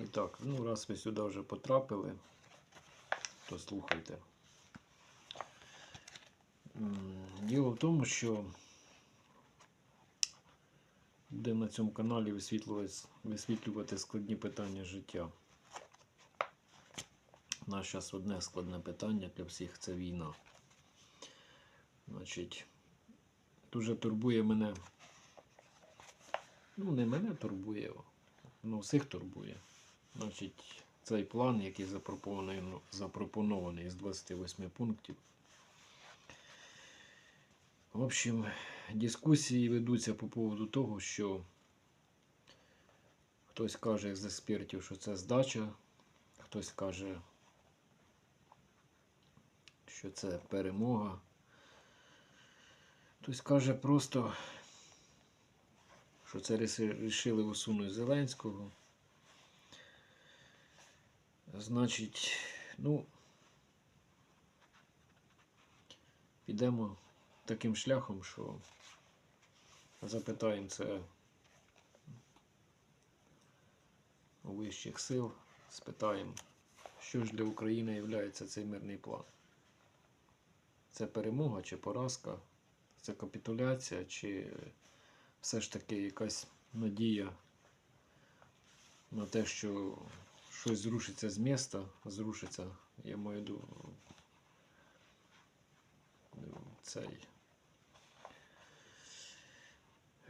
І так, ну раз ви сюди вже потрапили, то слухайте. Діло в тому, що будемо на цьому каналі висвітлювати, висвітлювати складні питання життя. У нас зараз одне складне питання для всіх це війна. Значить, дуже турбує мене. Ну, не мене турбує, ну всіх турбує. Значить, цей план, який запропонований, запропонований з 28 пунктів. В общем, дискусії ведуться по поводу того, що хтось каже з експертів, що це здача, хтось каже, що це перемога. Хтось каже просто, що це рішили усунути Зеленського. Значить, ну, підемо таким шляхом, що запитаємо це у вищих сил, спитаємо, що ж для України є цей мирний план. Це перемога чи поразка, це капітуляція, чи все ж таки якась надія на те, що щось зрушиться з міста, зрушиться, я маю в виду цей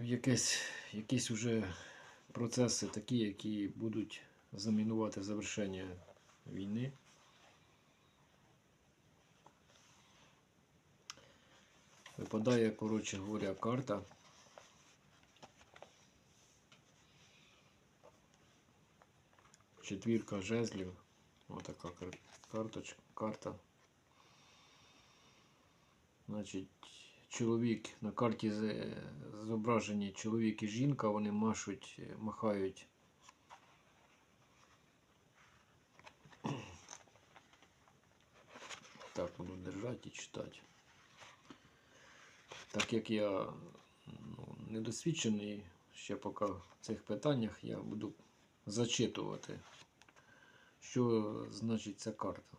якесь, якісь уже процеси такі, які будуть замінувати завершення війни. Випадає, коротше говоря, карта. Четвірка жезлів. Отака кар- карточка, карта. Значить, чоловік на карті зображені чоловік і жінка, вони машуть, махають. Так, буду держати і читати. Так як я ну, недосвідчений ще поки в цих питаннях, я буду зачитувати, що значить ця карта.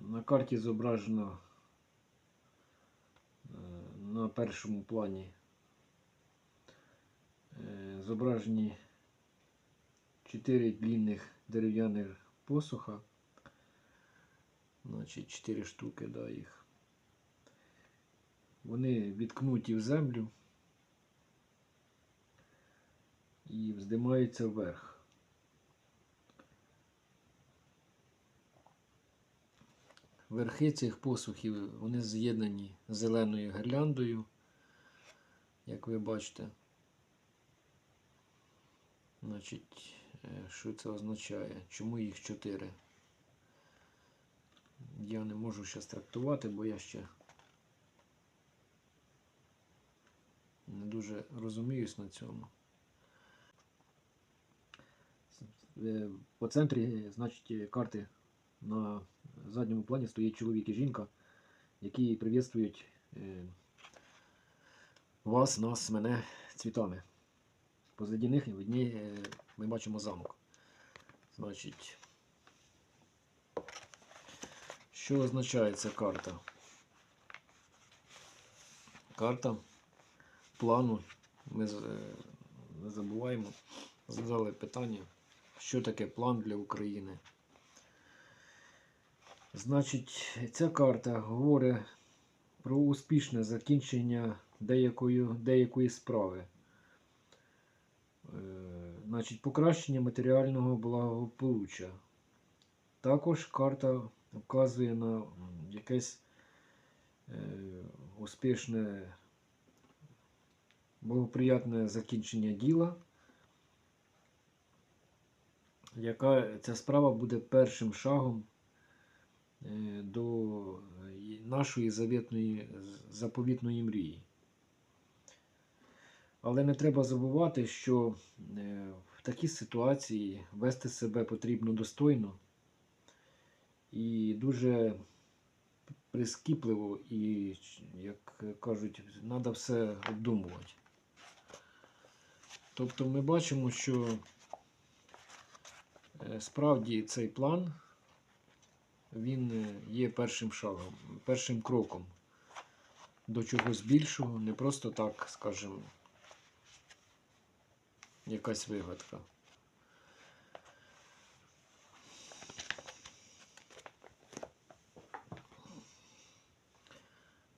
На карті зображено е, на першому плані е, зображені чотири длинних дерев'яних посуха. Значить, 4 штуки, да, їх. Вони відкнуті в землю і вздимаються вверх. Верхи цих посухів вони з'єднані зеленою гірляндою, як ви бачите. Значить, е, що це означає? Чому їх чотири? Я не можу зараз трактувати, бо я ще не дуже розуміюсь на цьому. Е, По центрі, значить, карти на задньому плані стоїть чоловік і жінка, які привітствують е, вас, нас, мене цвітами. Позаді них в одній е, ми бачимо замок. Значить, що означає ця карта? Карта плану. Ми не забуваємо. Задали питання, що таке план для України. Значить, ця карта говорить про успішне закінчення деякої, деякої справи. Е, Значить, покращення матеріального благополуччя. Також карта вказує на якесь е, успішне, благоприятне закінчення діла, яка ця справа буде першим шагом е, до е, нашої завітної, заповітної мрії. Але не треба забувати, що е, в такій ситуації вести себе потрібно достойно і дуже прискіпливо, і, як кажуть, треба все обдумувати. Тобто ми бачимо, що справді цей план він е, є першим шагом, першим кроком до чогось більшого, не просто так, скажімо, якась вигадка.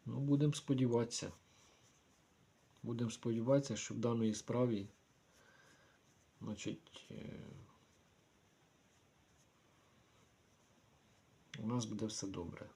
Ну, будемо сподіватися. Будемо сподіватися, що в даної справі, значить, у нас буде все добре.